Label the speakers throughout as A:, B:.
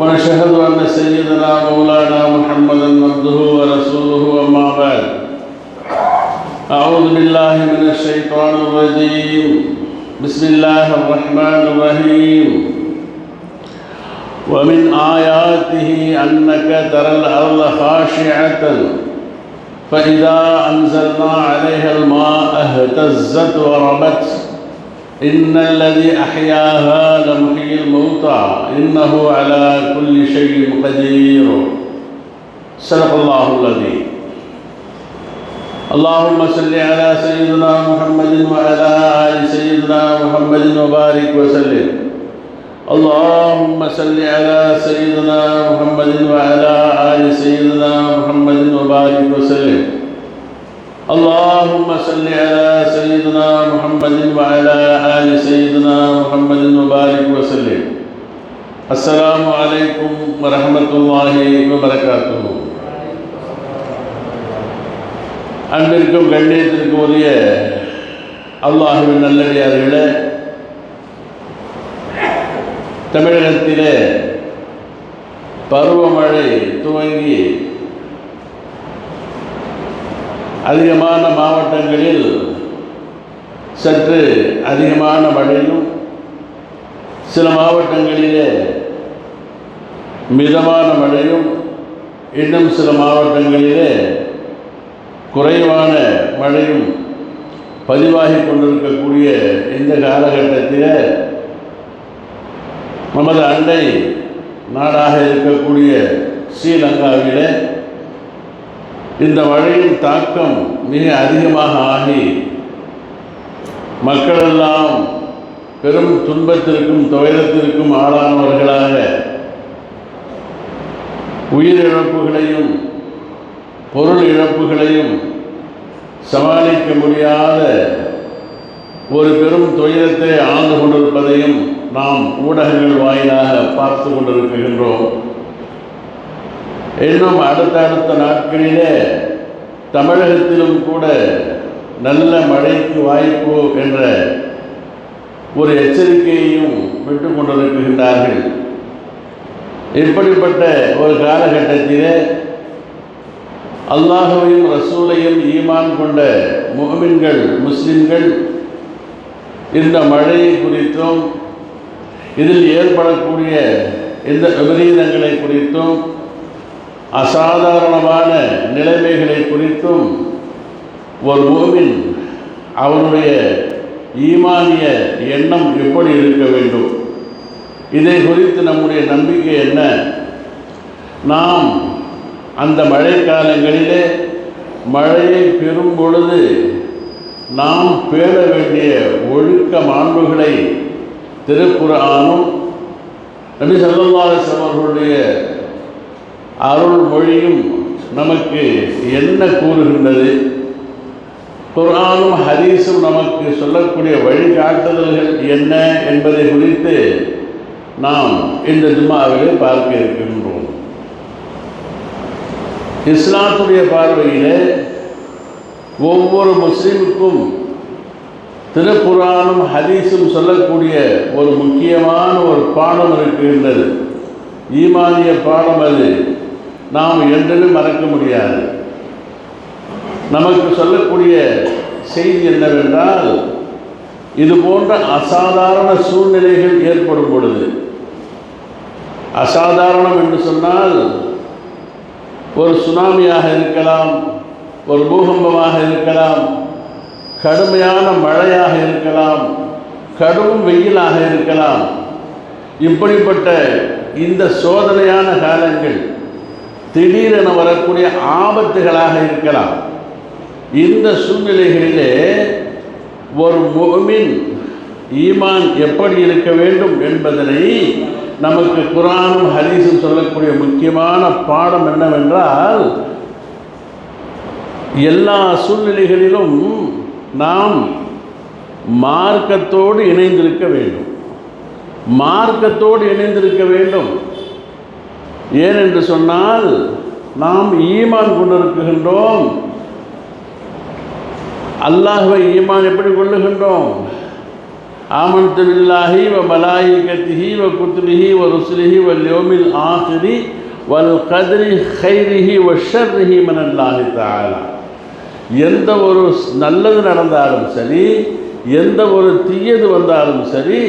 A: ونشهد أن سيدنا مولانا محمدا عبده ورسوله أما بعد. أعوذ بالله من الشيطان الرجيم. بسم الله الرحمن الرحيم. ومن آياته أنك ترى الأرض خاشعة. فإذا أنزلنا عليها الماء اهتزت وربت. إن الذي أحياها لمحيي الموتى إنه على كل شيء قدير. صدق الله الذي اللهم صل على سيدنا محمد وعلى آل سيدنا محمد وبارك وسلم. اللهم صل على سيدنا محمد وعلى آل سيدنا محمد وبارك وسلم. اللهم صل على سيدنا محمد وعلى آل سيدنا محمد وبارك وسلم السلام عليكم ورحمة الله وبركاته அன்பிற்கும் கண்ணியத்திற்கும் உரிய அல்லாஹுவின் நல்லடியார்களே தமிழகத்திலே பருவமழை துவங்கி அதிகமான மாவட்டங்களில் சற்று அதிகமான மழையும் சில மாவட்டங்களிலே மிதமான மழையும் இன்னும் சில மாவட்டங்களிலே குறைவான மழையும் பதிவாகி கொண்டிருக்கக்கூடிய இந்த காலகட்டத்தில் நமது அண்டை நாடாக இருக்கக்கூடிய ஸ்ரீலங்காவிலே இந்த மழையின் தாக்கம் மிக அதிகமாக ஆகி மக்களெல்லாம் பெரும் துன்பத்திற்கும் துயரத்திற்கும் ஆளானவர்களாக உயிரிழப்புகளையும் பொருள் இழப்புகளையும் சமாளிக்க முடியாத ஒரு பெரும் துயரத்தை ஆழ்ந்து கொண்டிருப்பதையும் நாம் ஊடகங்கள் வாயிலாக பார்த்து கொண்டிருக்கின்றோம். இன்னும் அடுத்த நாட்களிலே தமிழகத்திலும் கூட நல்ல மழைக்கு வாய்ப்பு என்ற ஒரு எச்சரிக்கையையும் விட்டு கொண்டிருக்கின்றார்கள். இப்படிப்பட்ட ஒரு காலகட்டத்திலே அல்லாஹுவையும் ரசூலையும் ஈமான் கொண்ட முகமின்கள் முஸ்லிம்கள் இந்த மழையை குறித்தும் இதில் ஏற்படக்கூடிய இந்த விபரீதங்களை குறித்தும் அசாதாரணமான நிலைமைகளை குறித்தும் ஒரு மூமின் அவனுடைய ஈமானிய எண்ணம் எப்படி இருக்க வேண்டும்? இதை குறித்து நம்முடைய நம்பிக்கை என்ன? நாம் அந்த மழை காலங்களிலே மழையை பெறும் பொழுது நாம் பேண வேண்டிய ஒழுக்க மாண்புகளை திருக்குறானும் நபி சல்லாஸ் அவர்களுடைய அருள் மொழியும் நமக்கு என்ன கூறுகின்றது? குரானும் ஹதீஸும் நமக்கு சொல்லக்கூடிய வழிகாட்டுதல்கள் என்ன என்பதை குறித்து நாம் இந்த ஜும்மாவிலே பார்க்க இருக்கின்றோம். இஸ்லாத்துடைய பார்வையிலே ஒவ்வொரு முஸ்லீமுக்கும் திருக்குறானும் ஹதீஸும் சொல்லக்கூடிய ஒரு முக்கியமான ஒரு பாடம் இருக்கின்றது. ஈமானிய பாடம் அது. நாம் என்றும் மறக்க முடியாது. நமக்கு சொல்லக்கூடிய செய்தி என்னவென்றால் இது போன்ற அசாதாரண சூழ்நிலைகள் ஏற்படும் பொழுது அசாதாரணம் என்று சொன்னால் ஒரு சுனாமியாக இருக்கலாம் ஒரு பூகம்பமாக இருக்கலாம் கடுமையான மழையாக இருக்கலாம் கடும் வெயிலாக இருக்கலாம் இப்படிப்பட்ட இந்த சோதனையான காலங்கள் திடீரென வரக்கூடிய ஆபத்துகளாக இருக்கலாம். இந்த சூழ்நிலைகளிலே ஒரு முகமின் ஈமான் எப்படி இருக்க வேண்டும் என்பதனை நமக்கு குரானும் ஹதீஸும் சொல்லக்கூடிய முக்கியமான பாடம் என்னவென்றால் எல்லா சூழ்நிலைகளிலும் நாம் மார்க்கத்தோடு இணைந்திருக்க வேண்டும். மார்க்கத்தோடு இணைந்திருக்க வேண்டும். ஏனென்று சொன்னால் நாம் ஈமான் கொண்டிருக்கின்றோம். அல்லாஹுவை ஈமான் எப்படி கொள்ளுகின்றோம்? ஆமன்து பில்லாஹி வ மலாயிகத்திஹி வ குத்லிஹி வ ருஸ்லிஹி வ லியோமில் ஆஹிரி வல் கதிரி ஹைரிஹி வ ஷர்ரிஹி மனல்லாஹி தஆலா. எந்த ஒரு நல்லது நடந்தாலும் சரி எந்த ஒரு தீயது வந்தாலும் சரி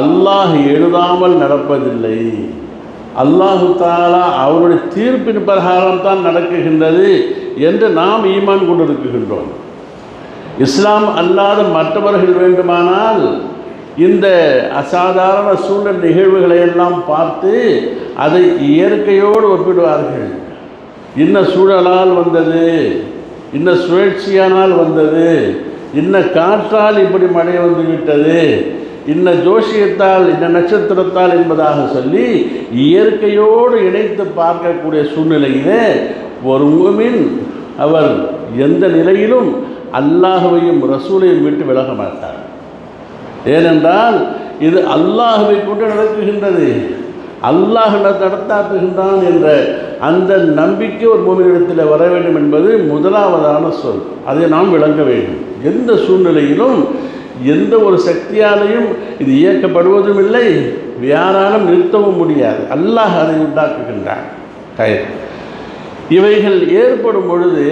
A: அல்லாஹ் எழுதாமல் நடப்பதில்லை. அல்லாஹு தாலா அவருடைய தீர்ப்பின் பிரகாரம் தான் நடக்குகின்றது என்று நாம் ஈமான் கொண்டிருக்கின்றோம். இஸ்லாம் அல்லாத மற்றவர்கள் வேண்டுமானால் இந்த அசாதாரண சூழல் நிகழ்வுகளை எல்லாம் பார்த்து அதை இயற்கையோடு ஒப்பிடுவார்கள். இன்ன சூழலால் வந்தது இன்ன சுழற்சியானால் வந்தது இன்ன காற்றால் இப்படி மழை வந்து விட்டது இன்ன ஜோஷியத்தால் இன்ன நட்சத்திரத்தால் என்பதாக சொல்லி இயற்கையோடு இணைத்து பார்க்கக்கூடிய சூழ்நிலையிலே ஒரு மூமின் அவர் எந்த நிலையிலும் அல்லாஹுவையும் ரசூலையும் விட்டு விலக மாட்டார். ஏனென்றால் இது அல்லாஹுவை கொண்டு நடக்குகின்றது. அல்லாஹ் நடத்தாத்துகின்றான் என்ற அந்த நம்பிக்கை ஒரு மூமியிடத்தில் வர வேண்டும் என்பது முதலாவதான சொல். அதை நாம் விளங்க வேண்டும். எந்த சூழ்நிலையிலும் எந்த ஒரு சக்தியாலையும் இது இயக்கப்படுவதும் இல்லை யாராலும் நிறுத்தவும் முடியாது. அல்லாஹ் அதை உண்டாக்குகின்றான். கயிறு இவைகள் ஏற்படும் பொழுது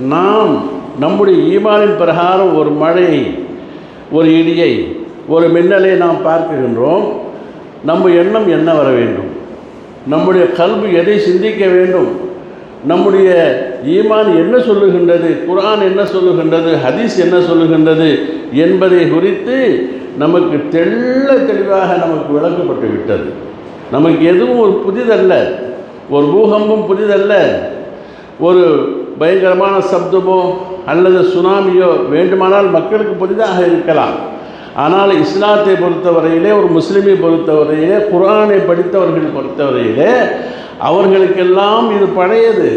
A: நாம் நம்முடைய ஈமானின் பிரகாரம் ஒரு மழையை ஒரு இடியை ஒரு மின்னலை நாம் பார்க்குகின்றோம் நம்ம எண்ணம் என்ன வர வேண்டும்? நம்முடைய கல்வி எதை சிந்திக்க வேண்டும்? நம்முடைய ஈமான் என்ன சொல்லுகின்றது? குரான் என்ன சொல்லுகின்றது? ஹதீஸ் என்ன சொல்லுகின்றது? என்பதை குறித்து நமக்கு தெள்ள தெளிவாக நமக்கு விளக்கப்பட்டு விட்டது. நமக்கு எதுவும் ஒரு புதிதல்ல. ஒரு பூகம்பம் புதிதல்ல. ஒரு பயங்கரமான சப்தமோ அல்லது சுனாமியோ வேண்டுமானால் மக்களுக்கு புதிதாக இருக்கலாம். ஆனால் இஸ்லாத்தை பொறுத்தவரையிலே ஒரு முஸ்லீமை பொறுத்தவரையிலே குரானை படித்தவர்கள் பொறுத்தவரையிலே அவர்களுக்கெல்லாம் இது பழையது.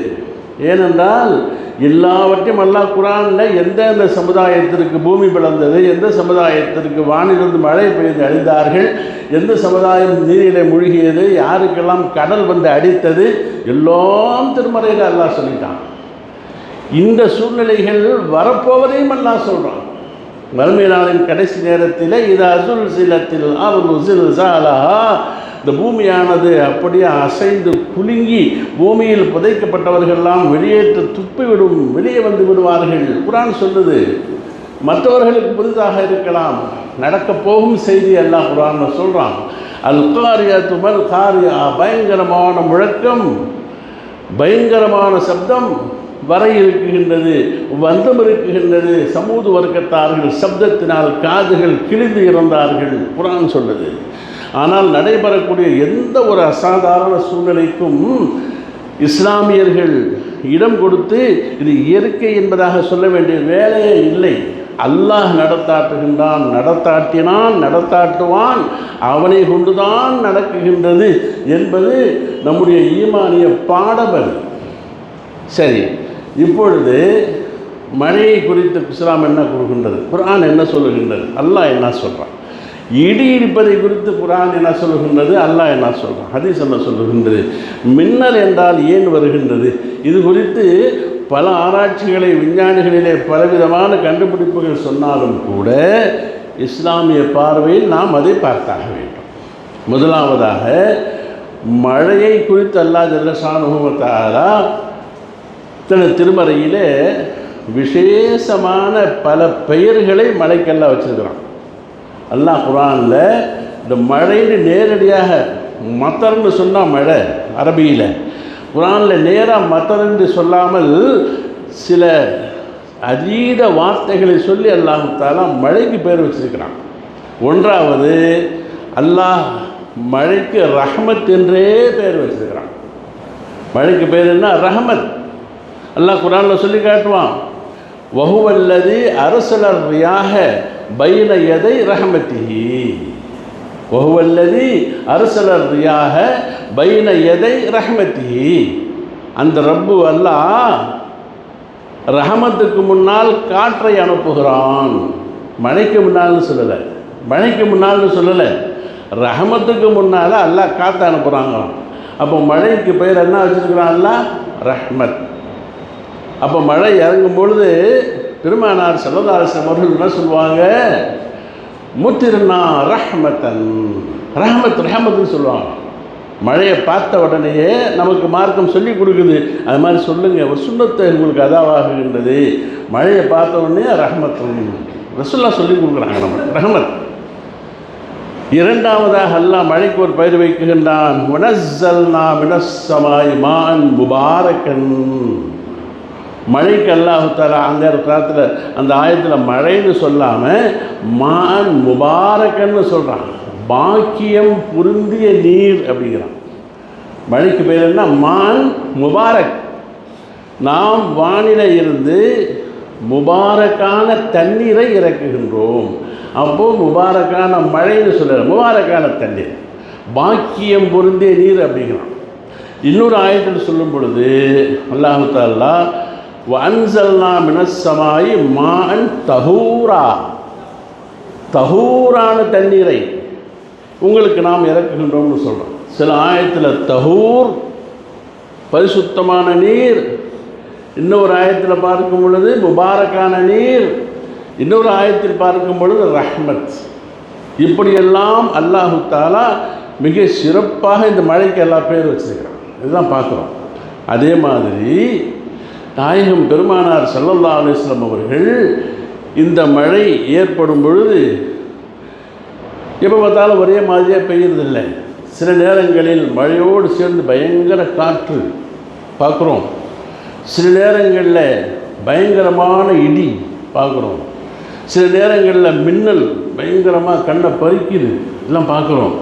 A: ஏனென்றால் எல்லாவற்றையும் அல்லாஹ் குரானில் எந்தெந்த சமுதாயத்திற்கு பூமி பிளந்தது எந்த சமுதாயத்திற்கு வானிலிருந்து மழை பெய்து அழிந்தார்கள் எந்த சமுதாயம் நீரிலே மூழ்கியது யாருக்கெல்லாம் கடல் வந்து அடித்தது எல்லாம் திருமறையில் அல்லாஹ் சொல்லிட்டான். இந்த சூழ்நிலைகள் வரப்போவதையும் அல்லாஹ் சொல்கிறான் மறுமை நாளின் கடைசி நேரத்தில் இது அசுல் சிலத்தில் அருள் சாலஹா இந்த பூமியானது அப்படியே அசைந்து குலுங்கி பூமியில் புதைக்கப்பட்டவர்கள்லாம் வெளியேற்று துப்பிவிடும் வெளியே வந்து விடுவார்கள். குரான் சொல்லுது மற்றவர்களுக்கு புதிதாக இருக்கலாம் நடக்க போகும் செய்தி எல்லாம் குரான் சொல்கிறான் அல் காரியா துமல் காரியா பயங்கரமான முழக்கம் பயங்கரமான சப்தம். வர இருக்குகின்றது வந்தம் இருக்குகின்றது. சமூக வர்க்கத்தார்கள் சப்தத்தினால் காதுகள் கிழிந்து இறந்தார்கள். குரான் சொல்லுது. ஆனால் நடைபெறக்கூடிய எந்த ஒரு அசாதாரண சூழ்நிலைக்கும் இஸ்லாமியர்கள் இடம் கொடுத்து இது இயற்கை என்பதாக சொல்ல வேண்டிய வேலையே இல்லை. அல்லாஹ் நடத்தாட்டுகின்றான் நடத்தாட்டினான் நடத்தாட்டுவான் அவனை கொண்டுதான் நடக்குகின்றது என்பது நம்முடைய ஈமானிய பாடபல். சரி இப்பொழுது மழையை குறித்து இஸ்லாம் என்ன கூறுகின்றது? குரான் என்ன சொல்லுகின்றது? அல்லாஹ் என்ன சொல்கிறான் இடி இடிப்பதை குறித்து குரான் என்ன சொல்லுகின்றது? அல்லாஹ் என்ன சொல்கிறான் ஹதீஸ் என்ன சொல்லுகின்றது? மின்னல் என்றால் ஏன் வருகின்றது? இது குறித்து பல ஆராய்ச்சிகளை விஞ்ஞானிகளிலே பலவிதமான கண்டுபிடிப்புகள் சொன்னாலும் கூட இஸ்லாமிய பார்வையில் நாம் அதை பார்த்தாக வேண்டும். முதலாவதாக மழையை குறித்து அல்லாஹ் ஜல்லசானுகத்தாரா திருமறையில் விசேஷமான பல பெயர்களை மழைக்கெல்லாம் வச்சுருக்கிறான். அல்லாஹ் குரானில் இந்த மழைன்னு நேரடியாக மத்தர்னு சொன்னால் மழை அரபியில். குரானில் நேராக மத்தர்ன்னு சொல்லாமல் சில அதீத வார்த்தைகளை சொல்லி அல்லாஹாலா மழைக்கு பேர் வச்சிருக்கிறான். ஒன்றாவது அல்லாஹ் மழைக்கு ரஹமத் என்றே பேர் வச்சிருக்கிறான். மழைக்கு பேர் என்ன? ரஹமத். அல்லாஹ் குரானில் சொல்லி காட்டுவான். வகுவல்லது அரசலர் ரியாக பைன எதை ரஹமத்திஹி. வகுவல்லது அரசலர் ரியாக பைன எதை ரஹமத்திஹி. அந்த ரப்பு அல்லாஹ் ரஹமத்துக்கு முன்னால் காற்றை அனுப்புகிறான். மழைக்கு முன்னால்னு சொல்லலை. மழைக்கு முன்னால்னு சொல்லலை. ரஹமத்துக்கு முன்னால் அல்லாஹ் காற்றை அனுப்புகிறாங்களாம் அப்போ மழைக்கு பெயர் என்ன வச்சுருக்கிறான் அல்லா ரஹ்மத். அப்போ மழை இறங்கும் பொழுது பெருமானார் செல்லதாரசம் அவர்கள் என்ன சொல்லுவாங்க? முத்திருனா ரஹ்மத்தன். ரஹமத் ரஹமத்துன்னு சொல்லுவாங்க. மழையை பார்த்த உடனேயே நமக்கு மார்க்கம் சொல்லி கொடுக்குது. அது மாதிரி சொல்லுங்கள் ஒரு சுண்ணத்தை உங்களுக்கு அதாவாகுகின்றது மழையை பார்த்த உடனே ரஹமத்தன் ரசுல்லா சொல்லி கொடுக்குறாங்க நம்ம ரஹமத். இரண்டாவதாக அல்லாஹ் மழைக்கு ஒரு பயிர் வைக்குகின்றான் முனஸ்ஸல்னா மினஸ்ஸமாய் மான் முபாரக்கன். மழைக்கு அல்லாஹால அந்த காலத்தில் அந்த ஆயத்தில் மழைன்னு சொல்லாமல் மான் முபாரக்கன்னு சொல்கிறான் பாக்கியம் பொருந்திய நீர் அப்படிங்கிறான். மழைக்கு பேர் என்ன? மான் முபாரக். நாம் வானில இருந்து முபாரக்கான தண்ணீரை இறக்குகின்றோம். அப்போது முபாரக்கான மழைன்னு சொல்லல முபாரக்கான தண்ணீர். பாக்கியம் பொருந்திய நீர் அப்படிங்கிறான். இன்னொரு ஆயத்தில் சொல்லும் பொழுது அல்லாஹு தாலா வன்சல்னா மினசமாயி மான் தஹூரா தஹூரான தண்ணீரை உங்களுக்கு நாம் இறக்குகின்றோம்னு சொல்கிறோம் சில ஆயத்தில் தஹூர் பரிசுத்தமான நீர். இன்னொரு ஆயத்தில் பார்க்கும் பொழுது முபாரக்கான நீர். இன்னொரு ஆயத்தில் பார்க்கும் பொழுது ரஹ்மத். இப்படியெல்லாம் அல்லாஹு தாலா மிக சிறப்பாக இந்த மழைக்கு எல்லா பேர் வச்சிருக்கிறான். இதுதான் பார்க்குறோம். அதே மாதிரி நாயகம் பெருமானார் செல்லல்லா அலிஸ்லாம் அவர்கள் இந்த மழை ஏற்படும் பொழுது எப்போ பார்த்தாலும் ஒரே மாதிரியாக பெய்யறதில்லை. சில நேரங்களில் மழையோடு சேர்ந்து பயங்கர காற்று பார்க்குறோம். சில நேரங்களில் பயங்கரமான இடி பார்க்குறோம். சில நேரங்களில் மின்னல் பயங்கரமாக கண்ணை பறிக்குது எல்லாம் பார்க்குறோம்.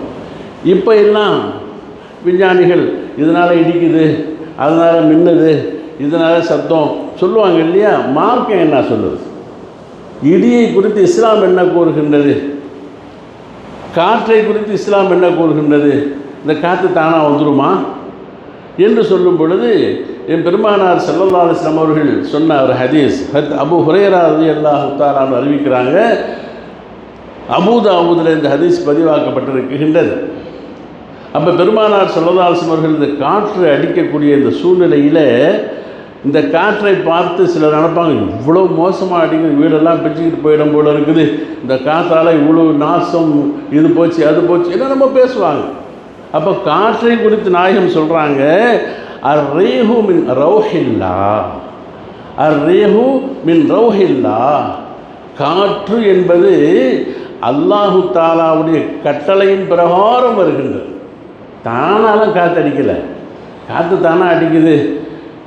A: இப்போ எல்லாம் விஞ்ஞானிகள் இதனால் இடிக்குது அதனால் மின்னுது இதனால் சத்தம். சொல்லுவாங்க இல்லையா? மார்க்கம் என்ன சொல்லுது? இடியை குறித்து இஸ்லாம் என்ன கூறுகின்றது? காற்றை குறித்து இஸ்லாம் என்ன கூறுகின்றது? இந்த காற்று தானாக வந்துருமா? என்று சொல்லும் பொழுது என் பெருமானார் சல்லல்லா அலிஸ்லாம் அவர்கள் சொன்ன ஒரு ஹதீஸ். ஹத் அபு ஹுரேரா அது அல்லாஹ் தாரான்னு அறிவிக்கிறாங்க. அபூதாபூதில் இந்த ஹதீஸ் பதிவாக்கப்பட்டிருக்கின்றது. அப்போ பெருமானார் சல்லல்லா அலிஸ்லாம் அவர்கள் இந்த காற்று அடிக்கக்கூடிய இந்த சூழ்நிலையில் இந்த காற்றை பார்த்து சிலர் நினப்பாங்க இவ்வளோ மோசமாக அடிக்குது வீடெல்லாம் பிச்சுக்கிட்டு போயிடும் போல இருக்குது. இந்த காற்றால் இவ்வளோ நாசம் இது போச்சு அது போச்சு என்ன நம்ம பேசுவாங்க. அப்போ காற்றை குறித்து நாயகம் சொல்கிறாங்க அர் ரேஹு மின் ரௌஹில்லா அர் ரேஹு மின் ரௌஹில்லா. காற்று என்பது அல்லாஹு தாலாவுடைய கட்டளையின் பிரகாரம் வருகின்றது. தானாலாம் காற்று அடிக்கலை காற்று தானாக அடிக்குது.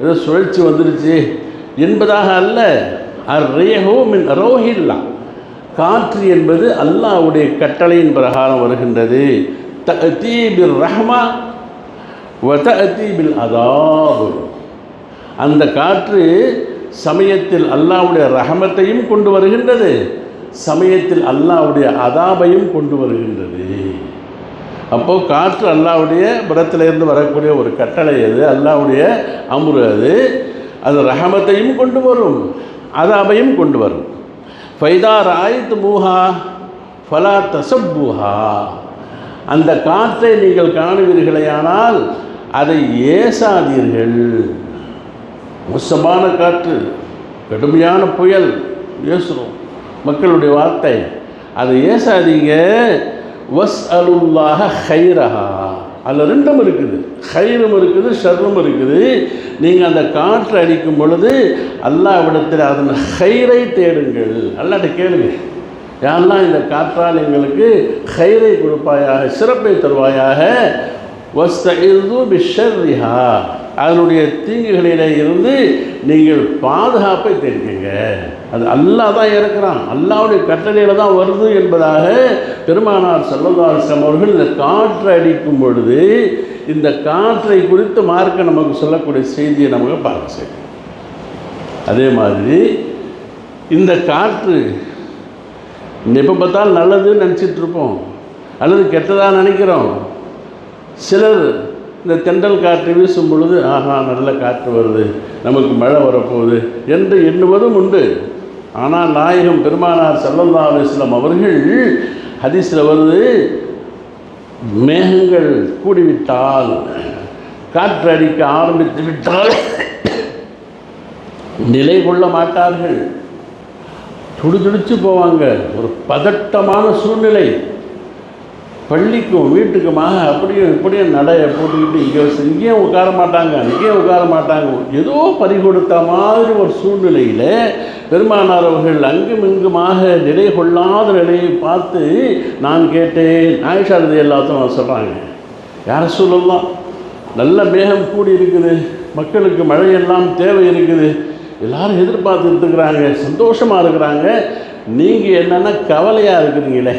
A: ஏதோ சுழற்சி வந்துருச்சு. என்பதாக அல்ல. அர் ரேஹோ மின் ரோஹில்லா. காற்று என்பது அல்லாஹ்வுடைய கட்டளையின் பிரகாரம் வருகின்றது. தீ பில் ரஹ்மா வதஅதி பில் அதாபு. அந்த காற்று சமயத்தில் அல்லாவுடைய ரஹமத்தையும் கொண்டு வருகின்றது. சமயத்தில் அல்லாஹ்வுடைய அதாபையும் கொண்டு வருகின்றது. அப்போது காற்று அல்லாவுடைய புறத்திலேருந்து வரக்கூடிய ஒரு கட்டளை அது அல்லாவுடைய அமுரு அது. அது ரஹமத்தையும் கொண்டு வரும் அதாபையும் கொண்டு வரும். ஃபைதா ராயித் மூஹா ஃபலா தசப்பூஹா. அந்த காற்றை நீங்கள் காணுவீர்களேயானால் அதை ஏசாதீர்கள். மோசமான காற்று கடுமையான புயல் ஏசுறோம். மக்களுடைய வார்த்தை அதை ஏசாதீங்க. வஸ் அலுல்லாக ஹைரஹா அதில் ரெண்டும் இருக்குது. ஹைரும் இருக்குது ஷர்ரும் இருக்குது. நீங்கள் அந்த காற்று அடிக்கும் பொழுது அல்லாவிடத்தில் அதன் ஹைரை தேடுங்கள். அல்லாட்ட கேளுங்க. யாரெல்லாம் இந்த காற்றால் எங்களுக்கு ஹைரை கொடுப்பாயாக சிறப்பை தருவாயாக வஸ்து பிஷர்ரிஹா. அதனுடைய தீங்குகளிலே இருந்து நீங்கள் பாதுகாப்பை தெரிவிங்க அது அல்லாஹ் தான் இறக்குறான். அல்லாவுடைய கட்டளையில் தான் வருது என்பதாக பெருமானார் செல்லதாசம் அவர்கள் இந்த காற்று அடிக்கும் பொழுது இந்த காற்றை குறித்து மார்க்க நமக்கு சொல்லக்கூடிய செய்தியை நமக்கு பார்க்க செய்யும். அதே மாதிரி இந்த காற்று எப்போ பார்த்தாலும் நல்லதுன்னு நினச்சிட்ருப்போம் அல்லது கெட்டதாக நினைக்கிறோம். சிலர் இந்த தென்றல் காற்று வீசும் பொழுது ஆஹா நல்ல காற்று வருது. நமக்கு மழை வரப்போகுது என்று எண்ணுவதும் உண்டு. ஆனால் நாயகம் பெருமானார் சல்லல்லா அலிஸ்லாம் அவர்கள் ஹதீஸில் வருது மேகங்கள் கூடிவிட்டால் காற்று அடிக்க ஆரம்பித்து விட்டால் நிலை கொள்ள மாட்டார்கள். துடிதுடிச்சு போவாங்க. ஒரு பதட்டமான சூழ்நிலை. பள்ளிக்கும் வீட்டுக்குமாக அப்படியும் இப்படியும் நடைய போட்டுக்கிட்டு இங்கே இங்கேயும் உட்கார மாட்டாங்க இங்கேயும் உட்கார மாட்டாங்க. ஏதோ பறி கொடுத்த மாதிரி ஒரு சூழ்நிலையில் பெருமானார் அவர்கள் அங்கும் இங்குமாக நிலை கொள்ளாத நிலையை பார்த்து நான் கேட்டேன். ஆயிஷாரதி எல்லாத்தையும் சொல்கிறாங்க யார சொல்லலாம்? நல்ல மேகம் கூடி இருக்குது. மக்களுக்கு மழையெல்லாம் தேவை இருக்குது. எல்லாரும் எதிர்பார்த்துட்டு இருக்கிறாங்க. சந்தோஷமாக இருக்கிறாங்க. நீங்கள் என்னென்னா கவலையாக இருக்கிறீங்களே.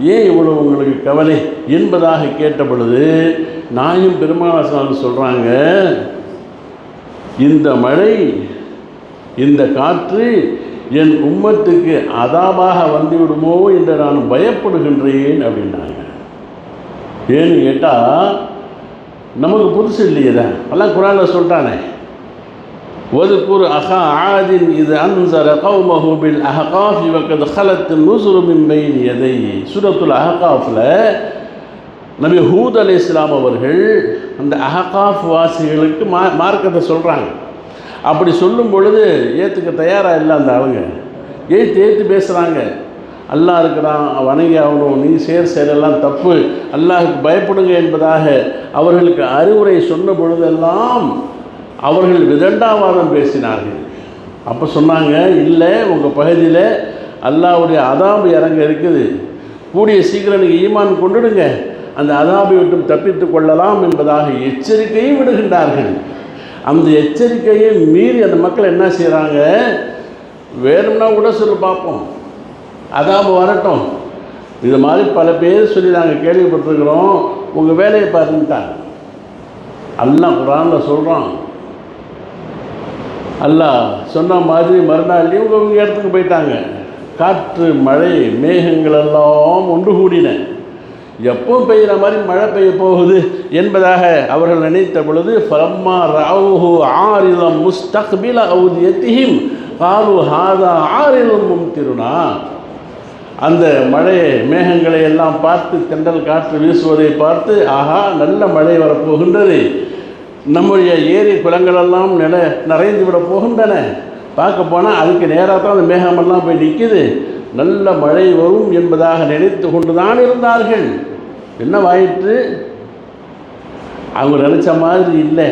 A: ஏன் இவ்வளோ உங்களுக்கு கவலை என்பதாக கேட்ட பொழுது நாயும் பெருமானாசன் சொல்கிறாங்க இந்த மழை இந்த காற்று என் உம்மத்துக்கு அதாபாக வந்துவிடுமோ என்று நான் பயப்படுகின்றேன் அப்படின்னாங்க. ஏன்னு கேட்டால் நமக்கு புதுசு இல்லையதா எல்லாம் குரானில் சொல்லிட்டானே واذكر أخا عاد إذ أنذر قومه بالأحقاف وقد خلت النذر من بين يديه சூரத்துல் அஹகாஃபில் நபி ஹூத் அலி இஸ்லாம் அவர்கள் அந்த அஹகாஃப் வாசிகளுக்கு மா மார்க்கத்தை சொல்கிறாங்க அப்படி சொல்லும் பொழுது ஏற்றுக்க தயாராக இல்லை அந்த அவங்க ஏற்று ஏற்று பேசுகிறாங்க அல்லாஹ் இருக்கிறான் வணங்கி ஆகணும் நீ சேர் செயலெல்லாம் தப்பு அல்லாஹுக்கு பயப்படுங்க என்பதாக அவர்களுக்கு அறிவுரை சொன்ன பொழுதெல்லாம் அவர்கள் விதண்டாவாதம் பேசினார்கள். அப்போ சொன்னாங்க இல்லை உங்கள் பகுதியில் அல்லாவுடைய அதாபு இறங்க இருக்குது. கூடிய சீக்கிரம் நீங்கள் ஈமான் கொண்டுடுங்க. அந்த அதாபை விட்டும் தப்பித்து கொள்ளலாம் என்பதாக எச்சரிக்கையும் விடுகின்றார்கள். அந்த எச்சரிக்கையை மீறி அந்த மக்கள் என்ன செய்கிறாங்க வேணும்னா கூட சொல்லி பார்ப்போம். அதாபு வரட்டும். இது மாதிரி பல பேர் சொல்லி நாங்கள் கேள்விப்பட்டிருக்கிறோம். உங்கள் வேலையை பாருன்ட்டாங்க அல்லா குரானில் சொல்கிறான் அல்லாஹ் சொன்ன மாதிரி மறுநாள் இவங்க இவங்க இடத்துக்கு போயிட்டாங்க. காற்று மழை மேகங்கள் எல்லாம் ஒன்று கூடின. எப்போ பெய்கிற மாதிரி மழை பெய்ய போகுது என்பதாக அவர்கள் நினைத்த பொழுது பிரம்மா ராவுஹு ஆரிலம் முஸ்தக்பில அவுதியத்திஹிம் காலு ஹாதா ஆரிலும் மும்திருனா. அந்த மழை மேகங்களை எல்லாம் பார்த்து தென்றல் காற்று வீசுவதை பார்த்து ஆஹா நல்ல மழை வரப்போகின்றது. நம்முடைய ஏரி குளங்களெல்லாம் நில நிறைந்து விட போகின்றன. பார்க்க போனால் அதுக்கு நேராக தான் அந்த மேகமெல்லாம் போய் நிற்கிது நல்ல மழை வரும் என்பதாக நினைத்து கொண்டு தான் இருந்தார்கள் என்னவாயிற்று அவங்க நினச்ச மாதிரி இல்லை.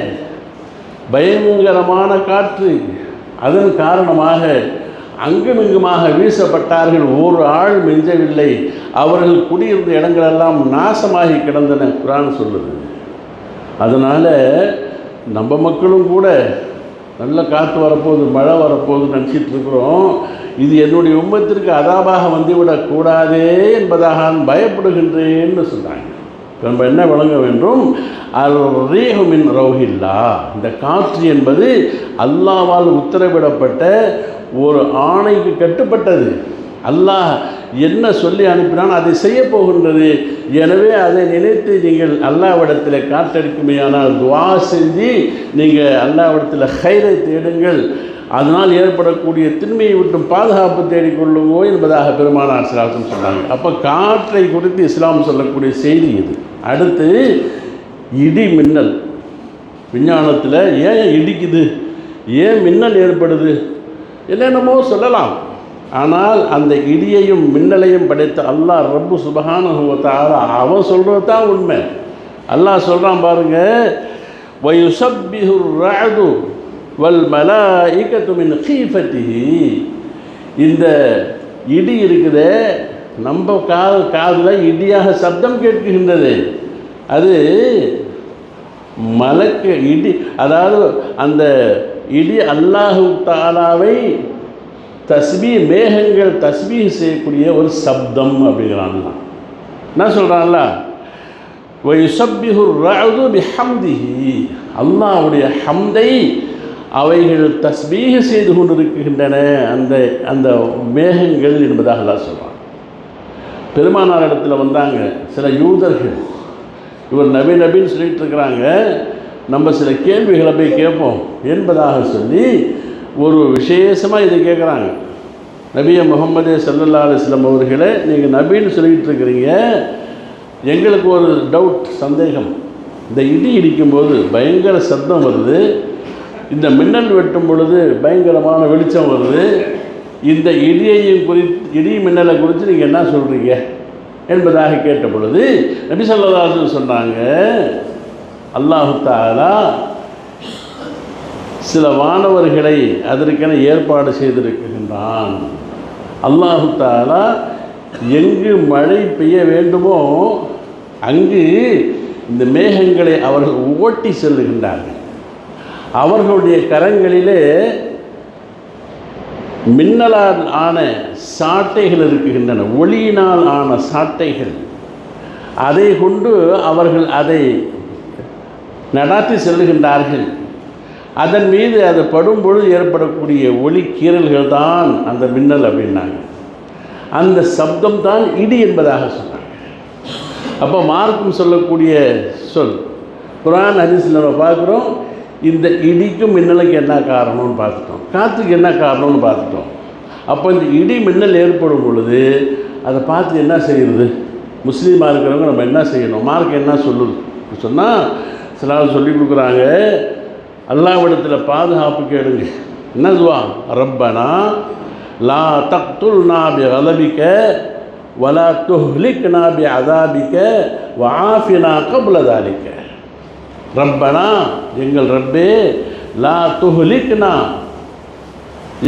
A: பயங்கரமான காற்று. அதன் காரணமாக அங்குமிங்குமாக வீசப்பட்டார்கள். ஒரு ஆள் மிஞ்சவில்லை. அவர்கள் குடியிருந்த இடங்களெல்லாம் நாசமாகி கிடந்தன குரான் சொல்லுது. அதனால் நம்ம மக்களும் கூட நல்ல காற்று வரப்போகுது மழை வரப்போகுது நினச்சிட்டு இருக்கிறோம். இது என்னுடைய உம்மத்திற்கு அதாபாக வந்துவிடக்கூடாதே என்பதாக நான் பயப்படுகின்றேன்னு சொன்னாங்க நம்ம என்ன வழங்க வேண்டும்? ரீஹமின் ரவுஹில்லா இந்த காற்று என்பது அல்லாவால் உத்தரவிடப்பட்ட ஒரு ஆணைக்கு கட்டுப்பட்டது. அல்லாஹ் என்ன சொல்லி அனுப்பினான் அதை செய்ய போகின்றது. எனவே அதை நினைத்து நீங்கள் அல்லாவிடத்தில் காற்றடிக்குமையானால் துவா செஞ்சு நீங்கள் அல்லாவிடத்தில் ஹைரை தேடுங்கள். அதனால் ஏற்படக்கூடிய திண்மையை விட்டும் பாதுகாப்பு தேடிக்கொள்ளுங்கோ என்பதாக பெருமானார் சிலாசம் சொன்னாங்க அப்போ காற்றை குறித்து இஸ்லாம் சொல்லக்கூடிய செய்தி இது. அடுத்து இடி மின்னல். விஞ்ஞானத்தில் ஏன் இடிக்குது? ஏன் மின்னல் ஏற்படுது? என்னென்னமோ சொல்லலாம். ஆனால் அந்த இடியையும் மின்னலையும் படைத்த அல்லாஹ் ரப்பு சுபகானுவத்தால அவன் சொல்கிறது தான் உண்மை. அல்லாஹ் சொல்கிறான் பாருங்க வயுசப்பிஹுர் ராது வல் மலா மின் ஹீஃபத்தி இந்த இடி இருக்குது நம்ம காது காதில் இடியாக சப்தம் கேட்கின்றது. அது மலக்கு இடி அதாவது அந்த இடி அல்லாஹு தாலாவை தஸ்பீ மேகங்கள் தஸ்பீ செய்யக்கூடிய ஒரு சப்தம் அப்படிங்கிறான்லாம் என்ன சொல்கிறான்ல வயுசப்பிஹு ரஅது பிஹம்திஹி. அல்லாஹ்வுடைய ஹம்தை அவைகள் தஸ்பீக செய்து கொண்டிருக்கின்றன அந்த அந்த மேகங்கள் என்பதாக அல்லாஹ் சொல்கிறான் பெருமானார் இடத்துல வந்தாங்க சில யூதர்கள். இவர் நபி நபின்னு சொல்லிட்டு இருக்கிறாங்க. நம்ம சில கேள்விகளை போய் கேட்போம் என்பதாக சொல்லி ஒரு விசேஷமாக இதை கேட்குறாங்க நபிய முகமது சல்லல்லா அலிஸ்லாம் அவர்களே நீங்கள் நபின்னு சொல்லிட்டு இருக்கிறீங்க. எங்களுக்கு ஒரு டவுட் சந்தேகம். இந்த இடி இடிக்கும்போது பயங்கர சத்தம் வருது. இந்த மின்னல் வெட்டும் பொழுது பயங்கரமான வெளிச்சம் வருது. இந்த இடியையும் குறித்து இடி மின்னலை குறித்து நீங்கள் என்ன சொல்கிறீங்க என்பதாக கேட்ட பொழுது நபி சொல்லதாசன் சொன்னாங்க அல்லாஹு தாலா சில வானவர்களை அதற்கென ஏற்பாடு செய்திருக்கின்றான். அல்லாஹு தாலா எங்கு மழை பெய்ய வேண்டுமோ அங்கு இந்த மேகங்களை அவர்கள் ஓட்டி செல்லுகின்றார்கள். அவர்களுடைய கரங்களிலே மின்னலால் ஆன சாட்டைகள் இருக்குகின்றன ஒளியினால் ஆன சாட்டைகள். அதை கொண்டு அவர்கள் அதை நடாத்தி செல்லுகின்றார்கள். அதன் மீது அது படும் பொழுது ஏற்படக்கூடிய ஒளி கீறல்கள் தான் அந்த மின்னல் அப்படின்னாங்க. அந்த சப்தம் தான் இடி என்பதாக சொன்னாங்க. அப்போ மார்க்கும் சொல்லக்கூடிய சொல் குரான் ஹரிசில் நம்ம பார்க்குறோம் இந்த இடிக்கும் மின்னலுக்கு என்ன காரணம்னு பார்த்துட்டோம். காற்றுக்கு என்ன காரணம்னு பார்த்துட்டோம். அப்போ இந்த இடி மின்னல் ஏற்படும் பொழுது அதை பார்த்து என்ன செய்யுது முஸ்லீமாக இருக்கிறவங்க நம்ம என்ன செய்யணும்? மார்க் என்ன சொல்லுது? சொன்னால் சில சொல்லி கொடுக்குறாங்க அல்லாவிடத்தில் பாதுகாப்பு கேளுங்க. என்ன துவா? ரப்பனா லா தக்துல் நாபி அலபிக்க வலா துஹ்லிக் நாபி அதாபிக்க வாஃபினா கபுலதாலிக்க ரப்பனா எங்கள் ரப்பே லா துஹ்லிக்னா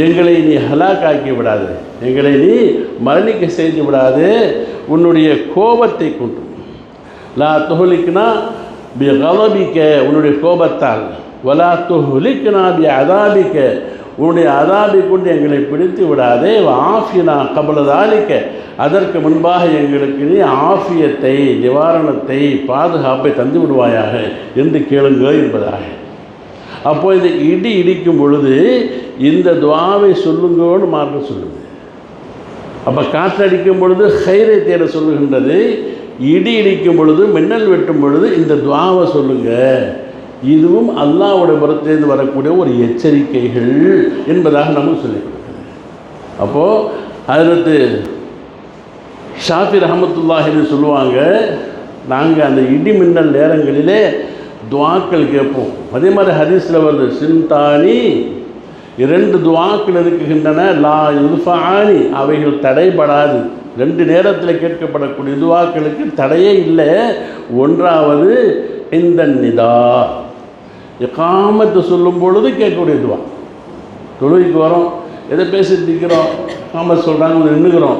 A: எங்களை நீ ஹலாக்காக்கி விடாது. எங்களை நீ மரணிக்க செய்து விடாது. உன்னுடைய கோபத்தை கொண்டு லா துஹலிக்னா பி கலபிக்க உன்னுடைய கோபத்தால். வலா துஹலிக்னா பி அதாபிக்க உன்னுடைய அதாபி கொண்டு எங்களை பிடித்து விடாதே. ஆஃபியனா கபலதாலிக்க. அதற்கு முன்பாக எங்களுக்கு நீ ஆஃபியத்தை நிவாரணத்தை பாதுகாப்பை தந்து விடுவாயாக என்று கேளுங்கள் என்பதாக. அப்போ இந்த இடி இடிக்கும் பொழுது இந்த துவாவை சொல்லுங்கன்னு மார்க்க சொல்லுது. அப்போ காற்றடிக்கும் பொழுது ஹைரை தேட சொல்லுகின்றது. இடி இடிக்கும் பொழுது மின்னல் வெட்டும் பொழுது இந்த துவாவை சொல்லுங்கள் இதுவும் அல்லாவோட புறத்திலிருந்து வரக்கூடிய ஒரு எச்சரிக்கைகள் என்பதாக நமக்கு சொல்லி அப்போது அதற்கு ஷாஃபி ரஹமத்துல்லாஹின்னு சொல்லுவாங்க நாங்கள் அந்த இடி மின்னல் நேரங்களிலே துவாக்கள் கேட்போம். அதே மாதிரி ஹரிஸில் வருது சிந்தானி இரண்டு துவாக்கள் இருக்குகின்றன லா யுல்ஃபானி அவைகள் தடைபடாது. ரெண்டு நேரத்தில் கேட்கப்படக்கூடிய துவாக்களுக்கு தடையே இல்லை. ஒன்றாவது இந்த நிதா. காமத்தை சொல்லும் பொழுது கேட்கக்கூடிய துவா. தொழுகைக்கு வரோம் எதை பேசிட்டு இருக்கிறோம் காமத் சொல்கிறாங்க நின்றுக்கிறோம்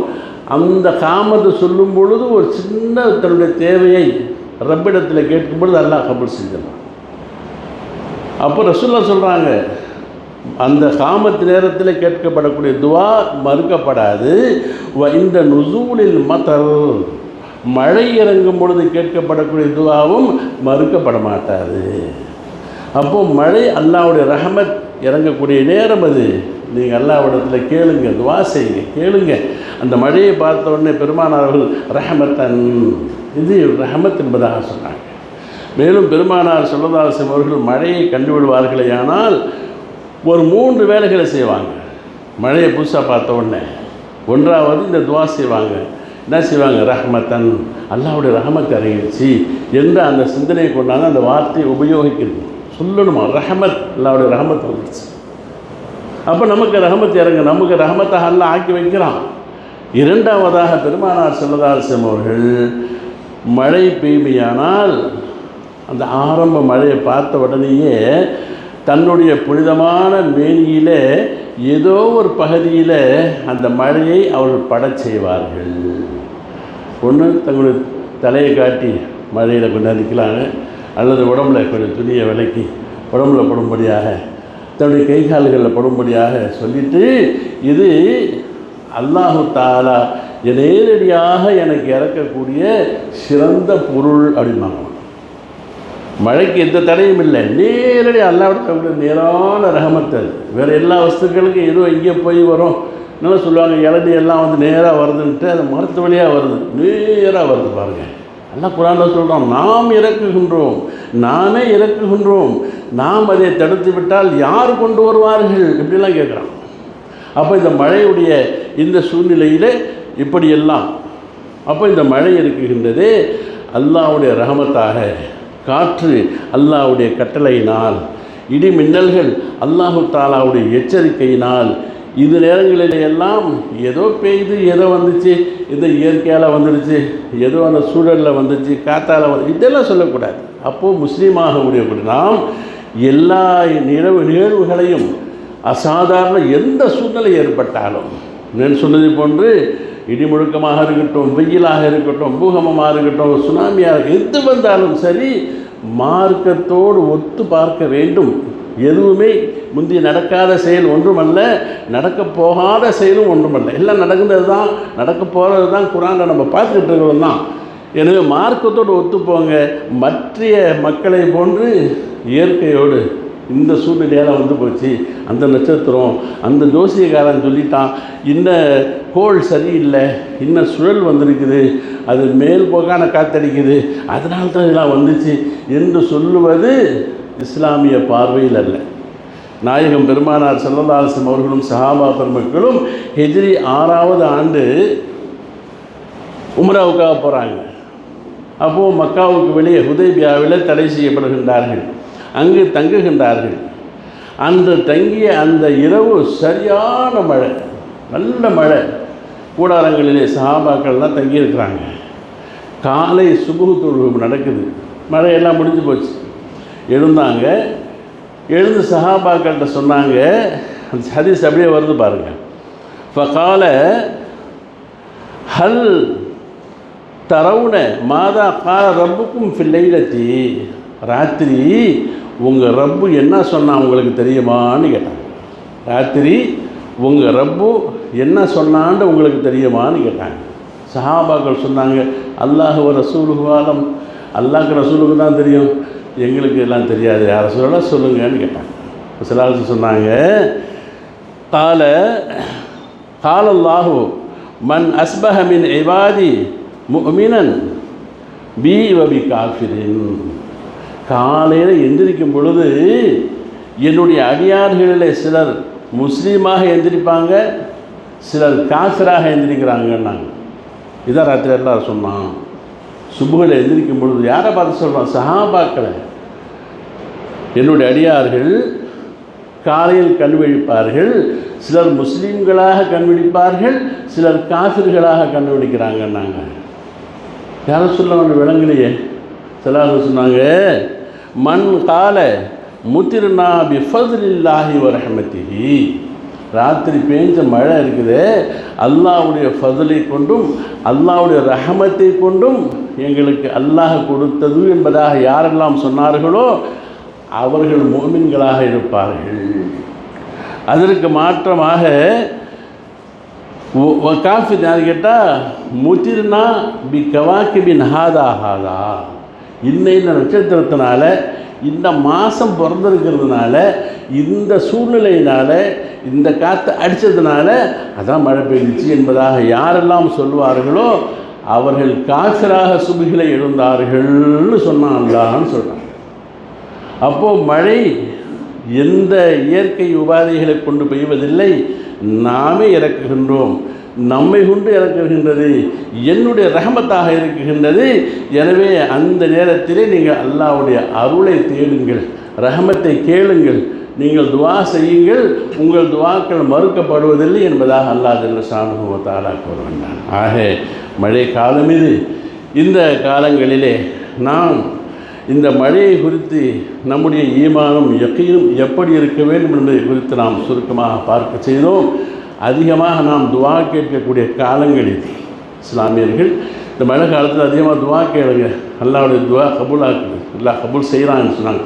A: அந்த காமத்தை சொல்லும் பொழுது ஒரு சின்ன தன்னுடைய தேவையை ரப்பிடத்தில் கேட்கும் பொழுது அல்லாஹ் கபல் செஞ்சிடலாம் அப்போ ரசுல்லா சொல்கிறாங்க அந்த காமத்து நேரத்தில் கேட்கப்படக்கூடிய துவா மறுக்கப்படாது. வ இந்த நுசூலில் மதர் மழை இறங்கும் பொழுது கேட்கப்படக்கூடிய துவாவும் மறுக்கப்பட மாட்டாது. அப்போ மழை அல்லாவுடைய ரஹமத் இறங்கக்கூடிய நேரம் அது. நீங்கள் அல்லாவிடத்தில் கேளுங்க துவா செய்யுங்க கேளுங்க. அந்த மழையை பார்த்த உடனே பெருமானார்கள் ரஹமத்தன். இது ரஹமத் என்பதாக சொன்னாங்க. மேலும் பெருமானார் சொல்லதாசம் அவர்கள் மழையை கண்டுவிடுவார்களே ஆனால் ஒரு மூன்று வேலைகளை செய்வாங்க. மழையை புதுசாக பார்த்த உடனே ஒன்றாவது இந்த துவா செய்வாங்க. என்ன செய்வாங்க? ரஹமத்தன். அல்லாவுடைய ரஹமத் இறங்கிடுச்சு. என்ற அந்த சிந்தனையை கொண்டாங்க அந்த வார்த்தையை உபயோகிக்கணும் சொல்லணுமா? ரஹமத். அல்லாவுடைய ரஹமத் வந்துடுச்சு அப்போ நமக்கு ரஹமத் இறங்க நமக்கு ரஹமத்தாக அல்ல ஆக்கி வைக்கிறான். இரண்டாவதாக பெருமானார் செல்லதாரசம் அவர்கள் மழை பெய்மையானால் அந்த ஆரம்ப மழையை பார்த்த உடனேயே தன்னுடைய புனிதமான மேனியில் ஏதோ ஒரு பகுதியில் அந்த மழையை அவர்கள் படச் செய்வார்கள். ஒன்று தங்களுடைய தலையை காட்டி மழையில் கொஞ்சம் நிற்கலாங்க அல்லது உடம்புல கொஞ்சம் துணியை விலக்கி உடம்புல படும்படியாக தன்னுடைய கை கால்களில் படும்படியாக சொல்லிட்டு இது அல்லாஹு தாலா நேரடியாக எனக்கு இறக்கக்கூடிய சிறந்த பொருள் அப்படின்னாங்க மழைக்கு எந்த தடையும் இல்லை. நேரடி அல்லாவிடக்கூடிய நேரான ரகமத்து அது வேறு எல்லா வஸ்துக்களுக்கும் ஏதோ இங்கே போய் வரும். என்ன சொல்லுவாங்க? இளநீ எல்லாம் வந்து நேராக வருதுன்ட்டு அது மரத்து வழியாக வருது. நேராக வருது பாருங்கள் எல்லாம் குரானில் சொல்கிறோம் நாம் இறக்குகின்றோம் நாமே இறக்குகின்றோம் நாம் அதை தடுத்து விட்டால் யார் கொண்டு வருவார்கள்? இப்படிலாம் கேட்குறான் அப்போ இந்த மழையுடைய இந்த சூழ்நிலையில் இப்படியெல்லாம் அப்போ இந்த மழை இருக்குகின்றது அல்லாவுடைய ரஹமத்தாக காற்று அல்லாவுடைய கட்டளையினால் இடி மின்னல்கள் அல்லாஹு தாலாவுடைய எச்சரிக்கையினால் இது நேரங்களில் எல்லாம் ஏதோ பெய்து ஏதோ வந்துச்சு இந்த இயற்கையால் வந்துடுச்சு ஏதோ அந்த சூழலில் வந்துச்சு காத்தால் வந்து இதெல்லாம் சொல்லக்கூடாது. அப்போது முஸ்லீமாக உடையக்கூடிய நாம் எல்லா நிகழ்வு நிகழ்வுகளையும் அசாதாரண எந்த சூழ்நிலை ஏற்பட்டாலும் நான் சொன்னது போன்று இடிமுழுக்கமாக இருக்கட்டும் வெயிலாக இருக்கட்டும் பூகமமாக இருக்கட்டும் சுனாமியாக எது வந்தாலும் சரி மார்க்கத்தோடு ஒத்து பார்க்க வேண்டும். எதுவுமே முந்தி நடக்காத செயல் ஒன்றுமல்ல நடக்க போகாத செயலும் ஒன்றுமல்ல. எல்லாம் நடக்கிறது தான் நடக்க போகிறது தான் குரானில் நம்ம பார்த்துக்கிட்டு இருக்கிறோம் தான். எனவே மார்க்கத்தோடு ஒத்துப்போங்க. மற்ற மக்களை போன்று இயற்கையோடு இந்த சூழ்நிலையெல்லாம் வந்து போச்சு. அந்த நட்சத்திரம் அந்த ஜோசியக்காரன் சொல்லிட்டான் இன்ன கோல் சரியில்லை இன்ன சுழல் வந்திருக்குது அது மேல் போகான காத்தடிக்குது அதனால தான் இதெல்லாம் வந்துச்சு என்று சொல்லுவது இஸ்லாமிய பார்வையில் அல்ல. நாயகம் பெருமானார் செல்லதாசம் அவர்களும் சஹாபா பெருமக்களும் ஹெஜ்ரி ஆறாவது ஆண்டு உம்ராவுக்காக போகிறாங்க அப்போது மக்காவுக்கு வெளியே ஹுதேபியாவில் தடை செய்யப்படுகின்றார்கள். அங்கு தங்குகின்றார்கள். அந்த தங்கிய அந்த இரவு சரியான மழை நல்ல மழை. கூடாரங்களிலே சஹாபாக்கள்லாம் தங்கியிருக்கிறாங்க. காலை சுபுகு தொழுவு நடக்குது. மழையெல்லாம் முடிஞ்சு போச்சு. எழுந்தாங்க. எழுந்து சஹாபாக்கள்கிட்ட சொன்னாங்க. அந்த ஹதீஸ் அப்படியே வருது பாருங்கள் ஃபகால ஹல் தரவுன மாதா கால ரப்புக்கும் ஃபில்லைலத்தி ராத்திரி உங்கள் ரப்பு என்ன சொன்னால் உங்களுக்கு தெரியுமான்னு கேட்டாங்க. ராத்திரி உங்கள் ரப்பு என்ன சொன்னான்னு உங்களுக்கு தெரியுமான்னு கேட்டாங்க. சஹாபாக்கள் சொன்னாங்க அல்லாஹ் ரசூலுக்கு ஆலம். அல்லாஹ்க்கு ரசூலுக்கு தான் தெரியும். எங்களுக்கு எல்லாம் தெரியாது. யார் ரசூலெல்லாம் சொல்லுங்கன்னு கேட்டாங்க. சில ஆள் சொன்னாங்க கால காலல்லாஹு மன் அஸ்பஹமின் எவாதி முமினன் பி வபி காஃபிரின். காலையில் எந்திரிக்கும் பொழுது என்னுடைய அடியார்களில் சிலர் முஸ்லீமாக எந்திரிப்பாங்க சிலர் காஃபிராக எந்திரிக்கிறாங்கன்னாங்க. இதான் ராத்திரி எல்லாம் சொன்னான். சுபுகளை எந்திரிக்கும் பொழுது யாரை பார்த்து சொல்கிறான் சஹாபாக்களை. என்னுடைய அடியார்கள் காலையில் கண் விழிப்பார்கள் சிலர் முஸ்லீம்களாக கண் விழிப்பார்கள் சிலர் காசிர்களாக கண் நாங்கள் யாரும் சொல்ல ஒன்று விளங்கலையே. சிலாக சொன்னாங்க மண் கால முத்திருநா பிஃபதுலில்லாஹி வரஹமத்திஹி ராத்திரி பேஞ்ச மழை இருக்குது அல்லாவுடைய ஃபதுலை கொண்டும் அல்லாவுடைய ரஹமத்தை கொண்டும் எங்களுக்கு அல்லாஹ் கொடுத்தது என்பதாக யாரெல்லாம் சொன்னார்களோ அவர்கள் மோமின்களாக இருப்பார்கள். அதற்கு மாற்றமாக காஃபி யார் கேட்டால் முதிர்னா பி கவாக்கி பின் ஹாதா ஹாதா. இன்ன இந்த நட்சத்திரத்தினால இந்த மாதம் பிறந்திருக்கிறதுனால இந்த சூழ்நிலையினால் இந்த காற்று அடித்ததுனால அதான் மழை பெய்ஞ்சிச்சு என்பதாக யாரெல்லாம் சொல்வார்களோ அவர்கள் காசராக சுபிகளை எழுந்தார்கள்னு சொன்னான் அல்லான்னு சொல்கிறான் அப்போது மழை எந்த இயற்கை உபாதைகளை கொண்டு பெய்வதில்லை. நாமே இறக்குகின்றோம். நம்மை கொண்டு இறக்குகின்றது என்னுடைய ரகமத்தாக இருக்குகின்றது எனவே அந்த நேரத்திலே நீங்கள் அல்லாவுடைய அருளை தேடுங்கள் ரகமத்தை கேளுங்கள். நீங்கள் துவா செய்யுங்கள் உங்கள் துவாக்கள் மறுக்கப்படுவதில்லை என்பதாக அல்லாஹ் ஜல்ல சாணுகத்தாலா கூறுகின்றான். ஆக மழை காலம் இது. இந்த காலங்களிலே நாம் இந்த மழையை குறித்து நம்முடைய ஈமானும் எக்கையும் எப்படி இருக்க வேண்டும் என்பதை குறித்து நாம் சுருக்கமாக பார்க்க செய்தோம். அதிகமாக நாம் துவா கேட்கக்கூடிய காலங்கள் இது. இஸ்லாமியர்கள் இந்த மழை காலத்தில் அதிகமாக துவா கேளுங்க. அல்லாவுடைய துவா கபூலாக்குது. எல்லா கபூல் செய்கிறான்னு சொன்னாங்க.